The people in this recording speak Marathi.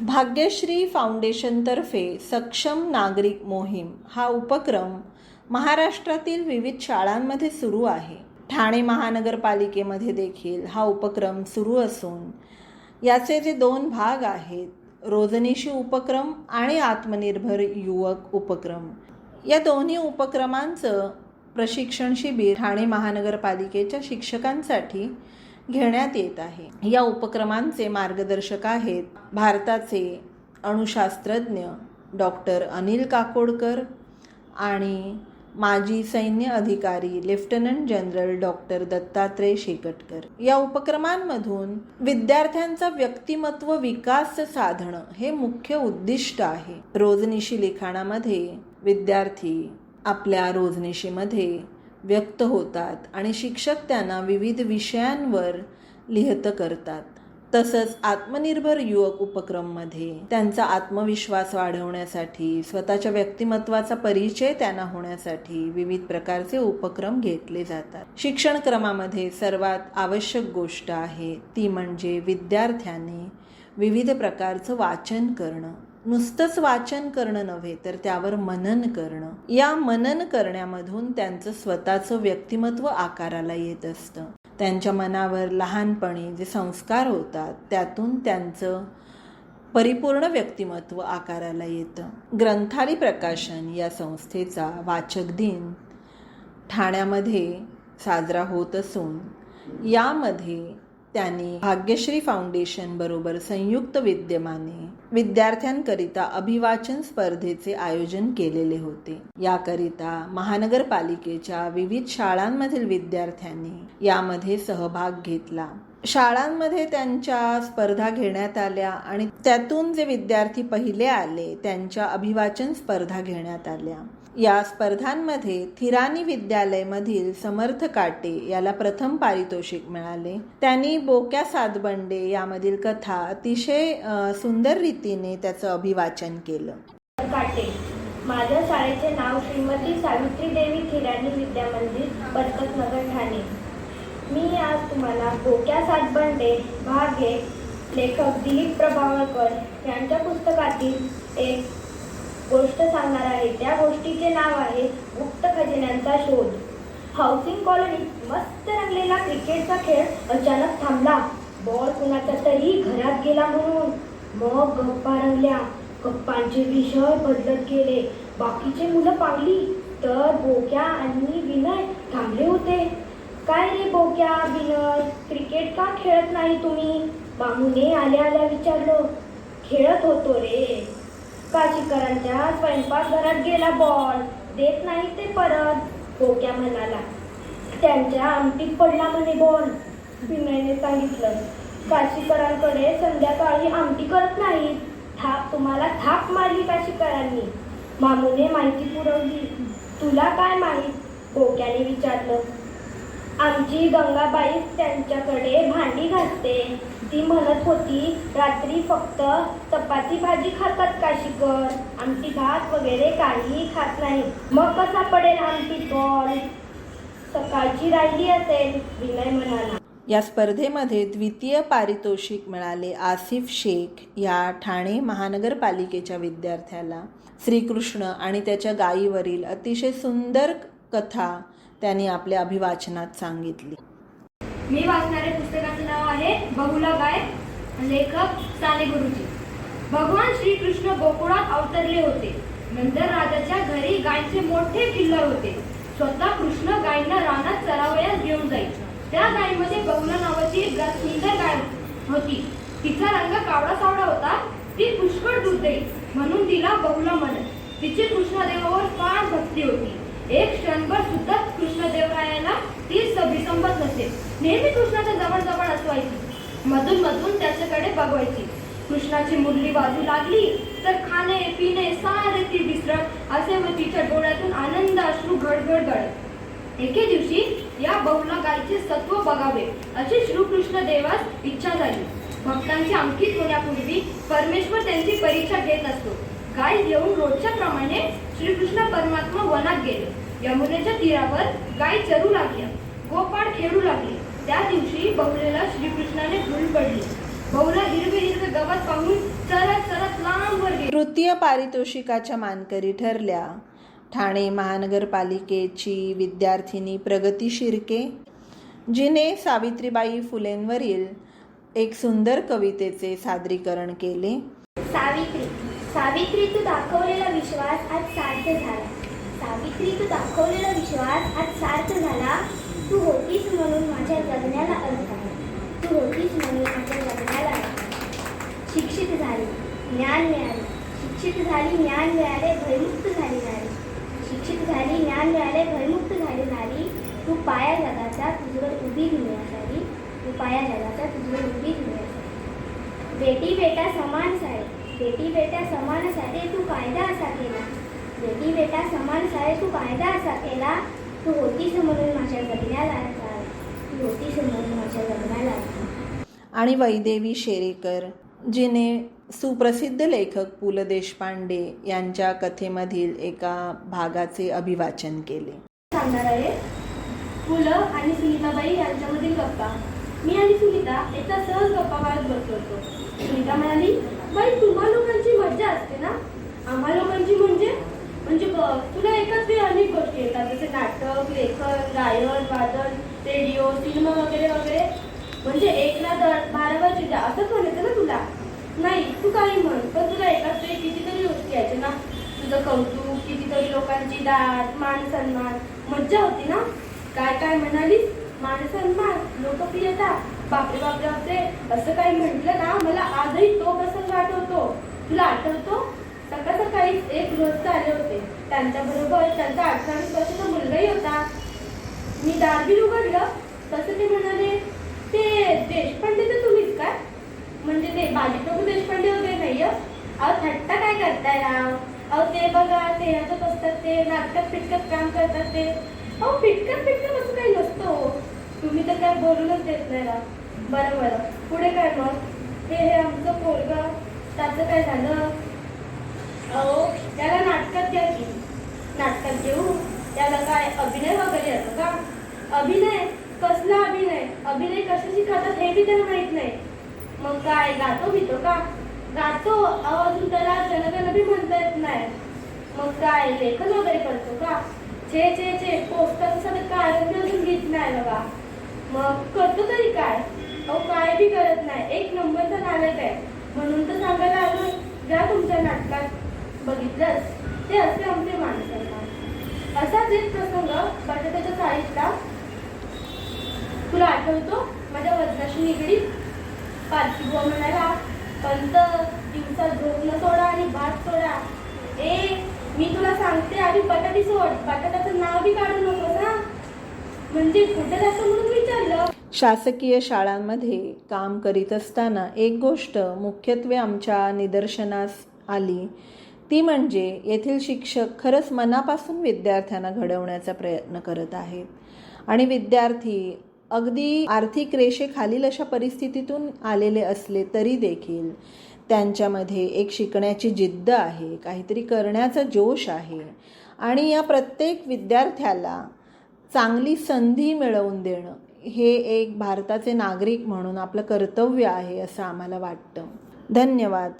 भाग्यश्री फाउंडेशनतर्फे सक्षम नागरिक मोहीम हा उपक्रम महाराष्ट्रातील विविध शाळांमध्ये सुरू आहे. ठाणे महानगरपालिकेमध्ये देखील हा उपक्रम सुरू असून याचे जे दोन भाग आहेत रोजनिशी उपक्रम आणि आत्मनिर्भर युवक उपक्रम. या दोन्ही उपक्रमांचं प्रशिक्षण शिबिर ठाणे महानगरपालिकेच्या शिक्षकांसाठी घेण्यात येत आहे. या उपक्रमांचे मार्गदर्शक आहेत भारताचे अणुशास्त्रज्ञ डॉक्टर अनिल काकोडकर आणि माजी सैन्य अधिकारी lieutenant general doctor Dattatray Shekatkar. या उपक्रमांमधून विद्यार्थ्यांचा व्यक्तिमत्व विकास साधणं हे मुख्य उद्दिष्ट आहे. रोजनिशी लिखाणामध्ये विद्यार्थी आपल्या रोजनिशीमध्ये व्यक्त होतात आणि शिक्षक त्यांना विविध विषयांवर लिहित करतात. तसंच आत्मनिर्भर युवक उपक्रममध्ये त्यांचा आत्मविश्वास वाढवण्यासाठी स्वतःच्या व्यक्तिमत्वाचा परिचय त्यांना होण्यासाठी विविध प्रकारचे उपक्रम घेतले जातात. शिक्षण क्रमामध्ये सर्वात आवश्यक गोष्ट आहे ती म्हणजे विद्यार्थ्याने विविध प्रकारचं वाचन करणं. नुसतंच वाचन करणं नव्हे तर त्यावर मनन करणं. या मनन करण्यामधून त्यांचं स्वतःचं व्यक्तिमत्व आकाराला येत असतं. त्यांच्या मनावर लहानपणी जे संस्कार होतात त्यातून त्यांचं परिपूर्ण व्यक्तिमत्व आकाराला येतं. ग्रंथाली प्रकाशन या संस्थेचा वाचक दिन ठाण्यामध्ये साजरा होत असून यामध्ये त्यांनी भाग्यश्री फाउंडेशन बरोबर संयुक्त विद्यमाने विद्यार्थ्यांकरिता अभिवाचन स्पर्धेचे आयोजन केलेले होते. याकरिता महानगरपालिकेच्या विविध शाळांमधील विद्यार्थ्यांनी यामध्ये सहभाग घेतला. शाळांमध्ये त्यांच्या स्पर्धा घेण्यात आल्या आणि त्यातून जे विद्यार्थी पहिले आले त्यांच्या अभिवाचन स्पर्धा घेण्यात आल्या. या स्पर्धांमध्ये थिरानी विद्यालयमधील समर्थ काटे याला प्रथम पारितोषिक मिळाले. त्यांनी बोक्या सातबंडे यामधील कथा अतिशय सुंदर रीतीने त्याचं अभिवाचन केलं. काटे माझ्या शाळेचे नाव श्रीमती सावित्री देवी खिराणी विद्यामंदिर बरकत नगर ठाणे. मी आज तुम्हाला बोक्या सातबंडे भाग हे लेखक दिलीप प्रभावळकर यांच्या पुस्तकातील एक गोष्ट सांगणार आहे. त्या गोष्टीचे नाव आहे गुप्त खजिन्यांचा शोध. हाऊसिंग कॉलनीत मस्त रंगलेला क्रिकेटचा खेळ अचानक थांबला. बॉल कुणाचा तरी घरात गेला म्हणून. मग गप्पा रंगल्या. गप्पांचे विषय बदलत गेले. बाकीचे मुलं पाहिली तर बोक्या आणि विनय थांबले होते. काय रे बोक्या विनय? क्रिकेट का खेळत नाही तुम्ही? बामूने आल्या आल्या विचारलं. खेळत होतो रे. काशीकरांच्या स्वयंपाकघरात गेला बॉल. देत नाही ते परत. बोक्या म्हणाला. त्यांच्या आमटीत पडला म्हणे बॉल. विनयने सांगितलं काशीकरांकडे संध्याकाळी आमटी करत नाहीत. थाप तुम्हाला थाप मारली काशीकरांनी. मामूने माहिती पुरवली. तुला काय माहीत? बोक्याने विचारलं. आमची गंगाबाई त्यांच्याकडे भांडी घासते. ती म्हणत होती रात्री फक्त चपाती भाजी खातात का काशीकर आमटी भात वगैरे काहीही खात नाही. मग कसा पडेल आमटी बॉल? सकाळची राहिली असेल विनय म्हणाला. या स्पर्धेमध्ये द्वितीय पारितोषिक मिळाले आसिफ शेख या ठाणे महानगरपालिकेच्या विद्यार्थ्याला. श्रीकृष्ण आणि त्याच्या गायीवरील अतिशय सुंदर कथा त्यांनी आपल्या अभिवाचनात सांगितली. मी वाचणारे पुस्तकाचे नाव आहे बहुला गाय लेखक साने गुरुजी. भगवान श्रीकृष्ण गोकुळात अवतरले होते. नंतर राजाच्या घरी गायचे मोठे किल्लर होते. स्वतः कृष्ण गायींना रानात चरावयास घेऊन जाई. त्या गायीमध्ये बहुला नावाची एक सुंदर गाय होती. तिचा रंग कावळा सावळा होता. ती पुष्कळ दूध देई. म्हणून तिला बहुला म्हणत. तिची कृष्णदेवावर फार भक्ती होती. एक क्षणभर सुद्धा कृष्णदेवरायाला ती सभी संपत नसे नेहमी कृष्णाच्या जवळ जवळ असवायची. मधून मधून त्याच्याकडे बघवायची. कृष्णाची मुरली बाजू लागली तर खाणे पिणे सारे ती विसरत असे व तिच्या डोळ्यातून आनंद अश्रू घडघड गळत एके दिवशी या बहुला गायचे सत्व बघावे अशी श्रीकृष्ण देवास इच्छा झाली. भक्तांची अंकित होण्यापूर्वी परमेश्वर त्यांची परीक्षा घेत असतो. गाय येऊन रोजच्या प्रमाणे श्रीकृष्ण परमात्मा वनात गेले. यमुनेच्या तीरावर गाय चरू लागल्या गोपाळ खेळू लागले. त्या दिवशी बहुलेला श्रीकृष्णाने धूल पडली. बहुला हिरवे हिरवे गवत पाहून चरत तृतीय पारितोषिकाच्या मानकरी ठरल्या. ठाणे महानगरपालिकेची विद्यार्थिनी प्रगती शिर्के जिने सावित्रीबाई फुलेंवरील एक सुंदर कवितेचे सादरीकरण केले. सावित्री सावित्री तू दाखवलेला विश्वास आज सार्थ झाला. सावित्री तू दाखवलेला विश्वास आज सार्थ झाला. तू होतीस म्हणून माझ्या जगण्याला अर्थ आहे. तू होतीस म्हणून माझ्या जगण्याला अर्थ शिक्षित झाली ज्ञान मिळाले. शिक्षित झाली ज्ञान मिळाले भयमुक्त झाली नारी. शिक्षित झाली ज्ञान मिळाले भयमुक्त झाली नारी. तू पाया जगाचा तुझवर उभी घेण्यासाठी तू पाया जगाचा तुझवर उभी घेण्यासाठी बेटी बेटा समान सा बेटी बेटा समान साडे तू कायदा असा केला. बेटी बेटा समान साडे तू कायदा असा केला. तू होतीस म्हणून माझ्या जगण्याला. तू होतीस म्हणून माझ्या जगण्याला. आणि वैदेवी शेरेकर जिने सुप्रसिद्ध लेखक पु ल देशपांडे यांच्या कथेमधील एका भागाचे अभिवाचन केले. सांगणार आहे फुलं आणि सुनीताबाई यांच्यामधील गप्पा. मी आणि सुनीता एकदा सहज गप्पा मारत बसलो होतो. सुनीता म्हणाली बाई तुम्हा लोकांची मज्जा असते ना? आम्हा लोकांची म्हणजे? म्हणजे बघ तुला एकाच वेळी अनेक गोष्टी येतात जसे नाटक लेखन गायन वादन रेडिओ सिनेमा वगैरे वगैरे. म्हणजे एकला दर बारा वाजता द्या असंच म्हणायचं ना तुला? नाही तू काही म्हण पण तुला एकाच वेळी कितीतरी गोष्टी यायचे ना? तुझं कौतुक कितीतरी लोकांची दाद मान सन्मान मज्जा होती ना? काय काय म्हणालीस? मान सन्मान लोकप्रियता. बापरे बापरे बापरे. असं काही म्हटलं ना मला आजही तो प्रसंग आठवतो. तुला आठवतो? सकाळ सकाळीच एक गृहस्थ आले होते. त्यांच्या बरोबर त्यांचा अठरावीस वर्षाचा मुलगाही होता. मी दारबीर उघडलं. तसं ते म्हणाले ते देशपांडे तर तुम्हीच काय म्हणजे ते बाजीप्रभू देशपांडे वगैरे नाही हो. अहो थट्टा काय करताय राव? अहो ते बघा ते ह्याच्यात असतात ते नाटकात फिटकत काम करतात ते. अहो फिटकत फिटकत असं तुम्ही तर काय बोलूनच देत नाही ना. बरं बरं. पुढे काय मग? हे हे आमचं पोरगं त्याचं काय झालं? अहो त्याला नाटकात द्या की. नाटकात घेऊ त्याला काय अभिनय वगैरे येतो का? अभिनय? कसला अभिनय? अभिनय कसं खातात हे बी त्याला माहीत नाही. मग काय गातो बितो का? गातो. अहो अजून त्याला जनगण बी म्हणता येत नाही. मग काय लेखन वगैरे करतो का? छे छे छे. पोस्टर सगळं कारण अजून घेत नाही बघा. मग करतो तरी काय? अहो काय बी करत नाही. एक नंबरचा नाटक आहे. म्हणून तर सांगायला आलो जा तुमच्या नाटकात बघितलंस? ते असे आमचे माणसं असाच एक प्रसंग बटाट्याच्या चाळीतला तुला आठवतो? माझ्या वजनाशी निगडीत पालखी बुवा म्हणाला पंत दिवसा झोप न सोडा आणि भात सोडा. ए मी तुला सांगते आधी बटाटी सोड बटाट्याचं नाव बी काढू नकोस. म्हणजे म्हणून विचारलं. शासकीय शाळांमध्ये काम करीत असताना एक गोष्ट मुख्यत्वे आमच्या निदर्शनास आली. ती म्हणजे येथील शिक्षक खरंच मनापासून विद्यार्थ्यांना घडवण्याचा प्रयत्न करत आहेत. आणि विद्यार्थी अगदी आर्थिक रेषेखालील अशा परिस्थितीतून आलेले असले तरी देखील त्यांच्यामध्ये एक शिकण्याची जिद्द आहे काहीतरी करण्याचा जोश आहे. आणि या प्रत्येक विद्यार्थ्याला चांगली संधी मिळवून देणं हे एक भारताचे नागरिक म्हणून आपलं कर्तव्य आहे असं आम्हाला वाटतं. धन्यवाद.